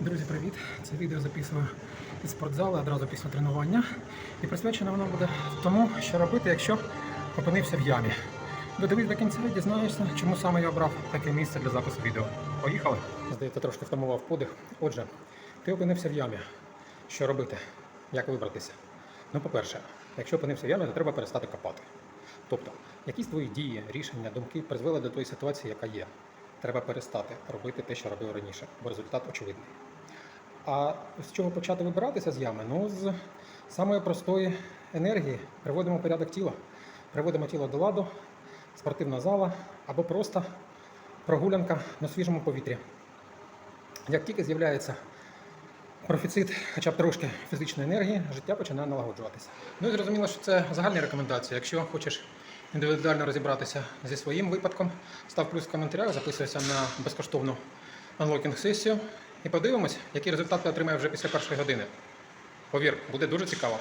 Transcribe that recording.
Друзі, привіт! Це відео записую із спортзалу одразу після тренування. І присвячено воно буде тому, що робити, якщо опинився в ямі. Додивись до кінця дізнаєшся, чому саме я обрав таке місце для запису відео. Поїхали! Здається, трошки втамував подих. Отже, ти опинився в ямі. Що робити? Як вибратися? Ну, по-перше, якщо опинився в ямі, то треба перестати копати. Тобто, якісь твої дії, рішення, думки призвели до тої ситуації, яка є. Треба перестати робити те, що робив раніше, бо результат очевидний. А з чого почати вибиратися з ями? Ну, з самої простої енергії приводимо порядок тіла, приводимо тіло до ладу, спортивна зала або просто прогулянка на свіжому повітрі. Як тільки з'являється профіцит, хоча б трошки фізичної енергії, життя починає налагоджуватися. Ну і зрозуміло, що це загальні рекомендації. Якщо хочеш індивідуально розібратися зі своїм випадком, став плюс в коментарях, записуйся на безкоштовну анлокінг сесію і подивимось, які результати отримає вже після першої години. Повір, буде дуже цікаво.